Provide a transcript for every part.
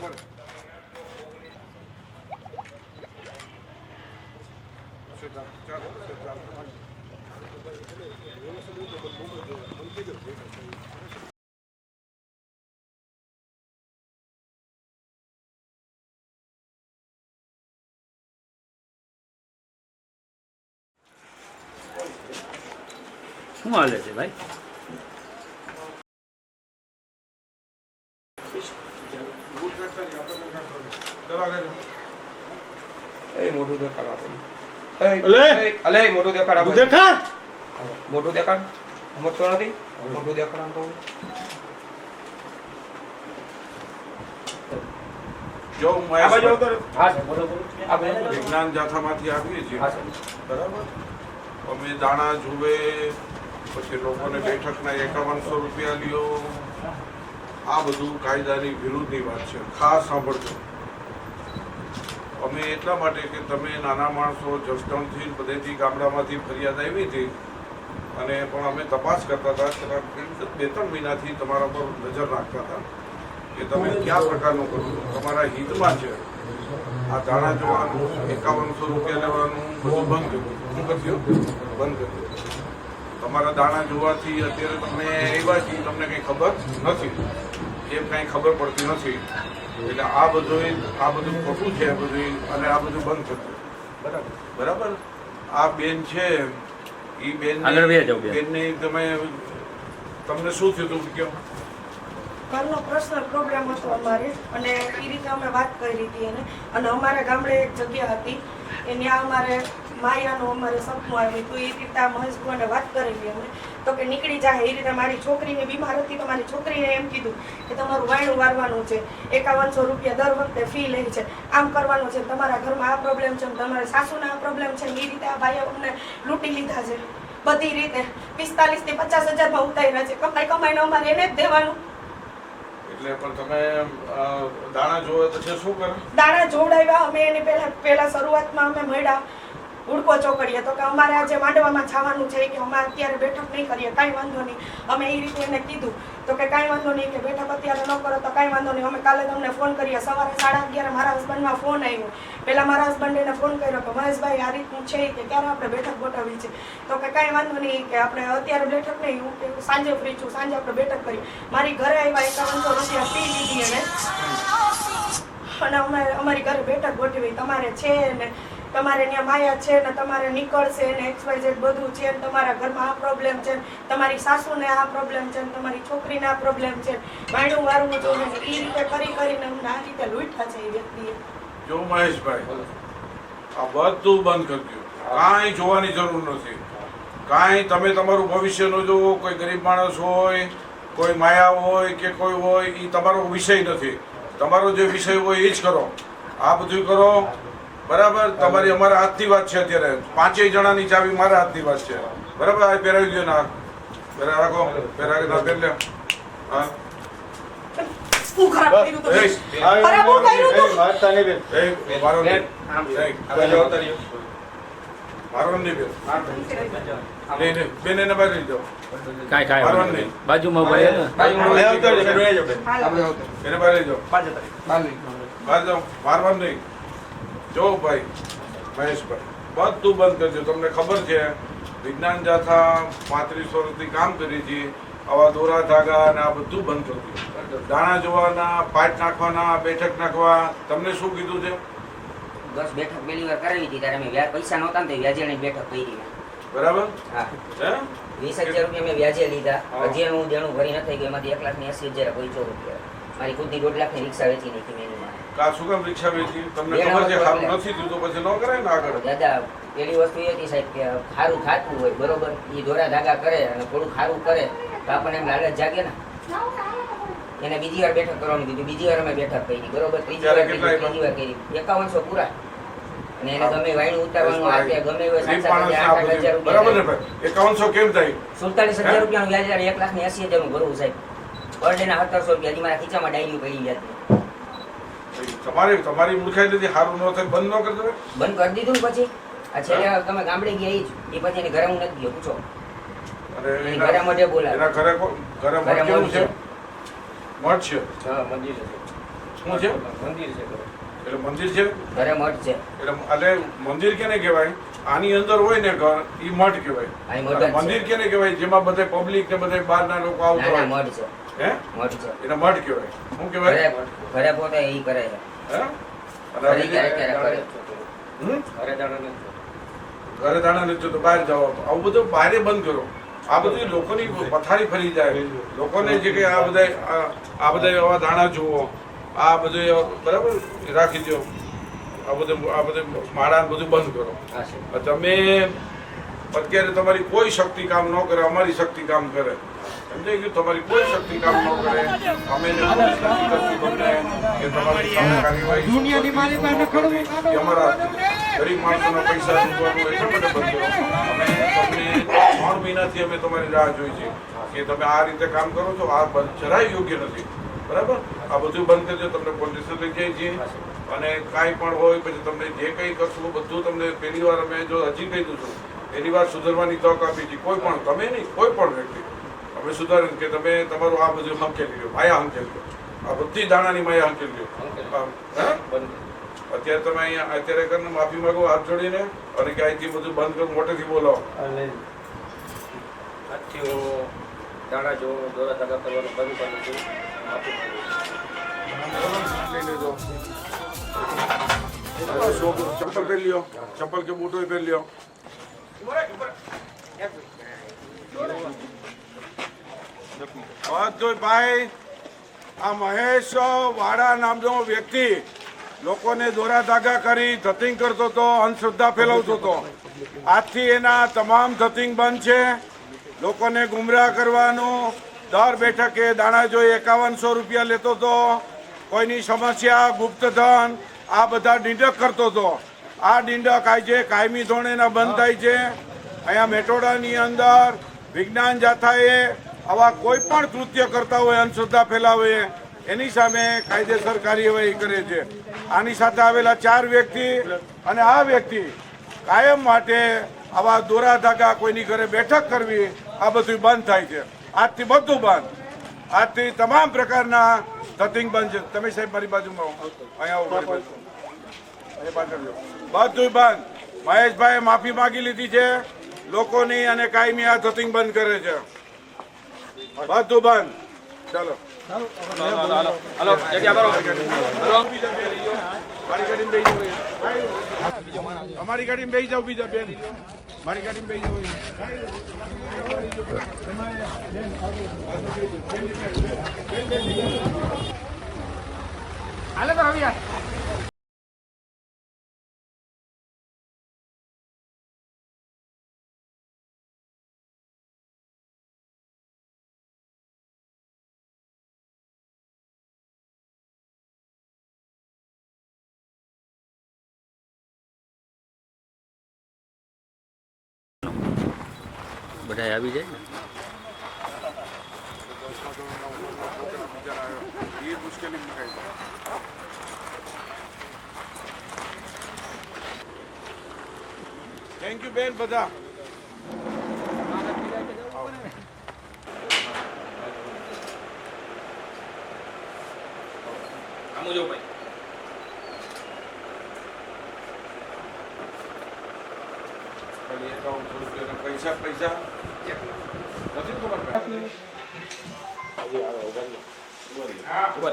શું હાલે છે ભાઈ એ મોઢું દેખાડ આપણને. અલે! અલે મોઢું દેખાડ આપણને. દેખાડ! મોટું દેખાડ. સમજતો નથી? મોટું દેખાડ આમ કહું. જો. હા. વિજ્ઞાન જાથામાંથી આવીએ છીએ. હા બરાબર? અમે દાણા જુએ પછી લોકોને બેઠકના એકાવનસો રૂપિયા લ્યો. આ બધું કાયદાની વિરુદ્ધની વાત છે. ખાસ સાંભળજો. અમે એટલા માટે કે તમે નાના માણસો, જસદણથી બધેથી ગામડામાંથી ફરિયાદ આવી હતી. અને પણ અમે તપાસ કરતા હતા બે ત્રણ મહિનાથી તમારા પર નજર રાખતા હતા કે તમે કયા પ્રકારનું કરો તમારા હિતમાં છે. આ દાણા જોવાનું, એકાવનસો રૂપિયા લેવાનું, બધું બંધ કર્યું. શું કર્યું? બંધ કર્યું. તમારા દાણા જોવાથી અત્યારે તમે એવા છીએ, તમને કંઈ ખબર નથી. એમ કાંઈ ખબર પડતી નથી. એટલે આ બધું આ બધું ખોટું છે બધું અને આ બધું બંધ થતું. બરાબર. બરાબર? આ બેન છે એ બેન. બેનને તમે તમને શું થયું હતું કહો ઘરનો પર્સનલ પ્રોબ્લેમ હતો અમારે અને એ રીતે અમે વાત કરી હતી એને. અને અમારા ગામડે એક જગ્યા હતી. એ ત્યાં અમારે માયાનું અમારે સપનું આવ્યું તું એ રીતે મહેશભાઈને વાત કરેલી અમે. તો કે નીકળી જાય એ રીતે મારી છોકરીને બીમાર હતી તો મારી છોકરીને એમ કીધું કે તમારું વાયણું વારવાનું છે. એકાવનસો રૂપિયા દર વખતે ફી લે છે. આમ કરવાનું છે તમારા ઘરમાં આ પ્રોબ્લેમ છે તમારા સાસુના આ પ્રોબ્લેમ છે એ રીતે આ ભાઈએ અમને લૂંટી લીધા છે. બધી રીતે પિસ્તાલીસથી પચાસ હજારમાં ઉતાર્યા છે. કમાઈ કમાઈને અમારે એને જ દેવાનું. એટલે પણ તમે દાણા જોવે પછી શું કરે? દાણા જોવડાવ્યા અમે એને પહેલા પહેલા શરૂઆતમાં અમે મળ્યા. ઉડકો ચોકડીએ. તો કે અમારે આજે માંડવામાં જવાનું છે કે અમે અત્યારે બેઠક નહીં કરીએ, કાંઈ વાંધો નહીં. અમે એ રીતે એને કીધું. તો કે કાંઈ વાંધો નહીં કે બેઠક અત્યારે ન કરો, તો કાંઈ વાંધો નહીં. અમે કાલે તમને ફોન કરીએ. સવારે સાડા અગિયારે મારા હસબન્ડમાં ફોન આવ્યો. પહેલાં મારા હસબન્ડે એને ફોન કર્યો કે, મહેશભાઈ, આ રીતનું છે કે ક્યારે આપણે બેઠક ગોઠવવી છે તો કે કાંઈ વાંધો નહીં કે આપણે અત્યારે બેઠક નહીં. હું સાંજે ફ્રી છું. સાંજે આપણે બેઠક કરી મારી ઘરે આવ્યા એકાવનસો રૂપિયા ફી લીધી એને. અને અમે અમારી ઘરે બેઠક ગોઠવી. તમારે છે ને તમારે ત્યાં માયા છે ને તમારે નીકળશે ને એક્સ વાય બધું છે ને તમારા ઘરમાં આ પ્રોબ્લેમ છે તમારી સાસુને આ પ્રોબ્લેમ છે ને તમારી છોકરીને આ પ્રોબ્લેમ છે વાયણું વારું જોઈએ એ રીતે કરી કરીને અમને આ રીતે લૂંટા છે એ વ્યક્તિએ. જો મહેશભાઈ, આ બધું બંધ કરી દો કાંઈ જોવાની જરૂર નથી. કાંઈ તમે તમારું ભવિષ્યનું જુઓ, કોઈ ગરીબ માણસ હોય, કોઈ માયા હોય કે કોઈ હોય એ તમારો વિષય નથી. તમારો જે વિષય હોય એ જ કરો. આ બધું કરો બરાબર? તમારી અમારા હાથની વાત છે અત્યારે. પાંચેય જણાની ચાવી મારા હાથની વાત છે. બરાબર? આ પહેરાવી દો ના પહેરા રાખો. પહેરાવી ના પહેરલે હા. શું ખરાબ કર્યું એ, ખરાબ કર્યું તું? એ, નહીં. રહ્યો. મારો નહીં. બેન બેન. બાજુમાં ભાઈ મારવાનું નહીં. જો ભાઈ મહેશભાઈ બધું બંધ કરજો. તમને ખબર છે વિજ્ઞાન જાથા પાંત્રીસ વર્ષથી કામ કરી છે. આવા દોરા ધાગા અને આ બધું બંધ કરજો દાણા જોવાના પાટ નાખવાના બેઠક નાખવા તમને શું કીધું છે? દસ બેઠક પહેલી વાર કરાવી હતી ત્યારે મેં પૈસા નહોતા ને વ્યાજે બેઠક કરી. બરાબર? હા. વીસ હજાર રૂપિયા મેં વ્યાજે લીધા. હજી હું દેણું ભરી નથી ગયું એમાંથી એક લાખ ને એસી હજાર પૈસો રૂપિયા. મારી ખુદની દોઢ લાખની રિક્ષા વેચી નાખી મેં માં. શું કામ રિક્ષા વેચી તમને ખબર છે સારું નથી થયું તો પછી ન કરાય ને આગળ? દાદા પેલી વસ્તુ એ હતી સાહેબ કે ખારું ખાતું હોય બરોબર એ દોરા ધાગા કરે અને થોડું ખારું કરે તો આપણને એમ લાલચ જાગે ને. એને બીજી વાર બેઠક કરવાનું કીધું બીજી વાર અમે બેઠક કરી બરોબર ત્રીજી વાર ત્રીજી વાર કરી. એકાવનસો પૂરા. અને એને ગમે વાયણું ઉતારવાનું આ કે ગમે હોય સાત બરાબર ને ભાઈ? એકાવનસો કેમ થાય સુડતાલીસ હજાર રૂપિયાનું વ્યાજ એક લાખ ને એસી હજારનું ભરવું સાહેબ. પર ડે ના સત્તરસો રૂપિયા મારા ખીચામાં ડાયરી પડી જતી તમારી તમારી મૂર્ખાઈ લીધી સારું ન થાય બંધ ન કરજો બંધ કરી દીધું ને પછી? આ છેલ્લે તમે ગામડે ગયા જ. એ પછી એને ઘરે હું નથી ગયો પૂછો. અને ઘરે મોઢે બોલાવે. એના ઘરે ઘરે ઘરે મઠ કેવું છે? છે. મઠ છે. હા મંદિર છે. શું છે? મંદિર છે. એટલે મંદિર છે? ઘરે મઠ છે. એટલે એટલે મંદિર કેને કહેવાય? આની અંદર હોય ને ઘર ઈ મઠ કહેવાય. મંદિર કેને કહેવાય? જેમાં બધે પબ્લિક ને બધે બહારના લોકો આવતા હોય. મઠ છે. હે? મઠ એને મઠ કહેવાય. શું કહેવાય? ઘરે પોતે ઈ કરે છે. હે? ઘરે કરે. દાણા નથી. ઘરે દાણા નથી તો બહાર જાવ આવું બધું બહારે બંધ કરો. આ બધી લોકોની પથારી ફરી જાય. લોકોને જે કે આ બધા આ- આ બધા એવા દાણા જુઓ આ બધું બરાબર? રાખી દો. આ બધું આ બધું માળા બધું બંધ કરો. તમે અત્યારે તમારી કોઈ શક્તિ કામ ન કરે અમારી શક્તિ કામ કરે. સમજાઈ ગયું તમારી કોઈ શક્તિ કામ ન કરે. અમે કે તમારી સામે કાર્યવાહી અમારા ગરીબ માણસોના પૈસા ચૂકવાનું એટલા માટે બંધ અમે તમને ત્રણ મહિનાથી અમે તમારી રાહ જોઈ છે કે તમે આ રીતે કામ કરો છો આ બંધ જરાય યોગ્ય નથી. બરાબર? આ બધું બંધ કરજો તમને પોલીસ લઈ જાય છીએ અને કાંઈ પણ હોય પછી તમને જે કંઈ કરશું બધું તમને પહેલી વાર અમે જો હજી કહી દઉં છું પહેલી વાર સુધરવાની તક આપી છે. કોઈ પણ તમે નહીં કોઈ પણ વ્યક્તિ. અમે સુધારીને કે તમે તમારું આ બધું હંકેલી લો માયા હંકેલી લો આ બધી દાણાની માયા હંકેલી લો અત્યારે તમે અહીંયા અત્યારે કરીને માફી માંગો હાથ જોડીને અને કે અહીંથી બધું બંધ કરો મોટેથી બોલાવો. આજથી હું દાણા જો દોરા ધાગા કરવાનું બંધ કરું છું માફી માંગુ. લઈ લેજો ચપ્પલ પહેરી લ્યો. ચપ્પલ કે બૂટો પહેરી લ્યો. ભાઈ, આ મહેશ વાડા નામનો વ્યક્તિ લોકોને દોરા ધાગા કરી ધતિંગ કરતો હતો, અંધશ્રદ્ધા ફેલાવતો હતો. આજથી એના તમામ ધતિંગ બંધ છે. લોકોને ગુમરાહ કરવાનું દર બેઠકે દાણા જોઈ એકાવનસો રૂપિયા લેતો હતો. કોઈની સમસ્યા ગુપ્તધન આ બધા ડીંડક કરતો હતો. આ ડીંડક આજે કાયમી ધોરણે બંધ થાય છે. અહીંયા મેટોડાની અંદર વિજ્ઞાન જાથાએ આવા કોઈ પણ કૃત્ય કરતા હોય, અંધશ્રદ્ધા ફેલાવે, એની સામે કાયદેસર કાર્યવાહી કરે છે. આની સાથે આવેલા ચાર વ્યક્તિ અને આ વ્યક્તિ કાયમ માટે આવા દોરા ધાગા કોઈની ઘરે બેઠક કરવી, આ બધું બંધ થાય છે. આજથી બધું બંધ. આજથી તમામ પ્રકારના ધતિંગ બંધ છે. તમે સાહેબ મારી બાજુમાં અહીંયા. બધું બંધ. મહેશભાઈએ માફી માગી લીધી છે. લોકોની અને કાયમી આ થતિંગ બંધ કરે છે. બધું બંધ ચાલો. હાલો જગ્યા કરો અમારી ગાડીમાં બેસી જાઓ બીજા બેન. મારી ગાડીમાં બેસી જાઓ બધા આવી જાય ને? એ મુશ્કેલી થેન્ક યુ બેન બધા. આમ જો ભાઈ. એકાઉન્ટ રૂપિયા પૈસા પૈસા નથી તમારે પાસે?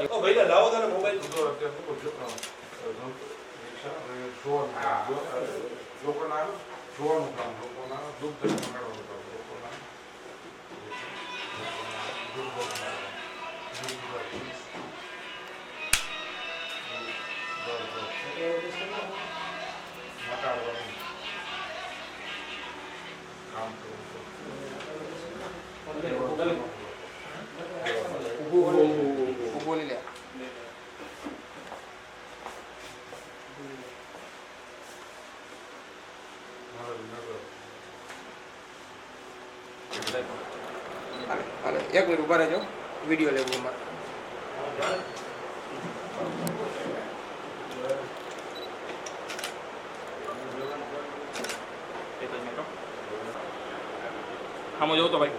ઓ ભાઈ લાવો તને મોબાઈલ તો અત્યારે શું કરજો? અ, રિક્ષા અને જોવાનું કામ. જો- અ, લોકોના જોવાનું કામ લોકોના દુઃખ દર્દ મટાડવાનું બોલી લે એક મિનિટ ઊભા રહેજો વીડિયો લેવું અમારે Vamos yo otro país.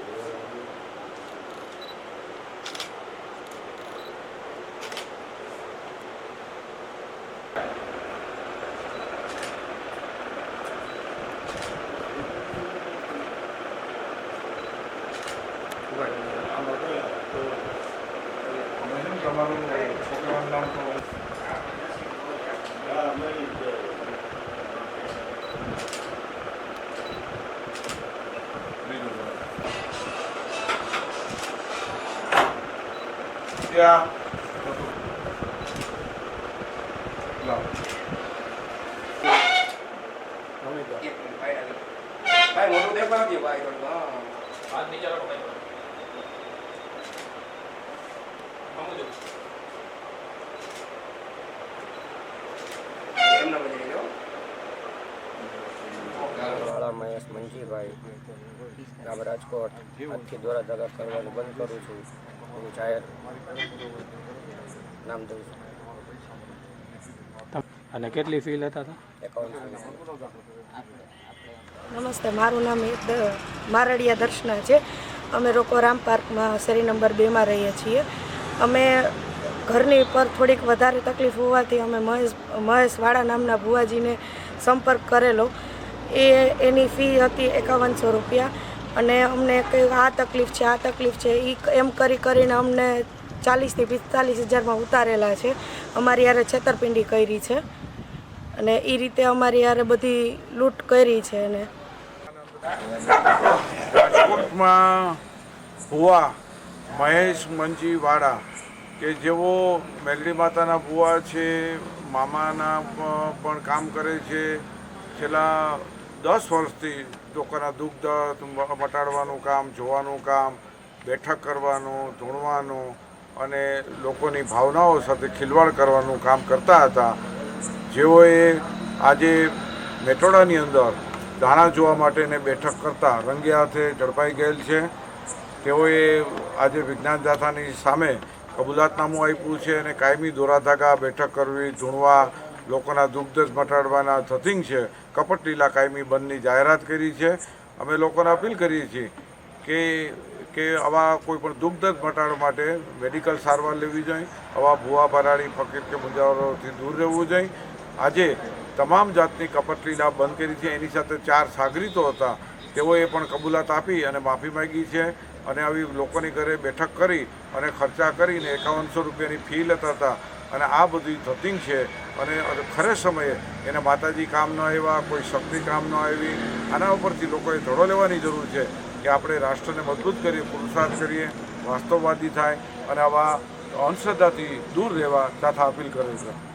Thank you. તો ભાઈ મોટું હા. હાથ નીચે રાખો મહેશ મંજીભાઈ ગામ રાજકોટ. આજથી દ્વારા દગા કરવાનું બંધ કરું છું. હું જાહેર નામ દઉં છું. અને કેટલી ફી લેતા હતા? નમસ્તે મારું નામ એક મારડિયા દર્શના છે. અમે લોકો રામ પાર્કમાં શેરી નંબર બેમાં રહીએ છીએ. અમે ઘરની પર થોડીક વધારે તકલીફ હોવાથી અમે મહેશ મહેશવાળા નામના ભુવાજીને સંપર્ક કરેલો. એ એની ફી હતી એકાવનસો રૂપિયા. અને અમને કંઈ આ તકલીફ છે, આ તકલીફ છે. એ એમ કરી કરીને અમને ચાલીસથી પિસ્તાલીસ હજારમાં ઉતારેલા છે. અમારી યારે છેતરપિંડી કરી છે અને એ રીતે અમારી યારે બધી લૂંટ કરી છે અને રાજકોટમાં ભુવા મહેશ મંજીવાળા કે જેઓ મેલડી માતાના ભુવા છે, મામાના પણ કામ કરે છે, છેલ્લા દસ વર્ષથી લોકોના દુઃખ દર્દ મટાડવાનું કામ, જોવાનું કામ, બેઠક કરવાનું, ધૂણવાનું અને લોકોની ભાવનાઓ સાથે ખિલવાડ કરવાનું કામ કરતા હતા. જેઓએ આજે મેટોડાની અંદર દાણા જોવા માટેને બેઠક કરતા રંગે હાથે ઝડપાઈ ગયેલ છે. તેઓએ આજે વિજ્ઞાન દાતાની સામે કબૂલાતનામું આપ્યું છે અને કાયમી દોરાધાગા બેઠક કરવી, ધૂણવા, લોકોના દુઃખદર્દ મટાડવાના થતિંગ છે. કપટ લીલા કાયમી બંધની જાહેરાત કરી છે. અમે લોકોને અપીલ કરીએ છીએ કે કે આવા કોઈ પણ દુઃખ દર્દ મટાડવા માટે મેડિકલ સારવાર લેવી જોઈએ, આવા ભૂવા ભરાડી ફકીર કે મુંજાવરોથી દૂર રહેવું જોઈએ. આજે તમામ જાતની કપટલીલા બંધ કરી છે. એની સાથે ચાર સાગરીતો હતા. તેઓએ પણ કબૂલાત આપી અને માફી માંગી છે અને આવી લોકોની ઘરે બેઠક કરી અને ખર્ચા કરીને એકાવનસો રૂપિયાની ફી લેતા હતા. અને આ બધી ધતિંગ છે અને ખરે સમયે એને માતાજી કામ ન આવ્યા, કોઈ શક્તિ કામ ન આવી. આના ઉપરથી લોકોએ ધડો લેવાની જરૂર છે કે આપણે રાષ્ટ્રને મજબૂત કરીએ, પુરુષાર્થ કરીએ, વાસ્તવવાદી થાય અને આવા અંધશ્રદ્ધાથી દૂર રહેવા તથા અપીલ કરે છે.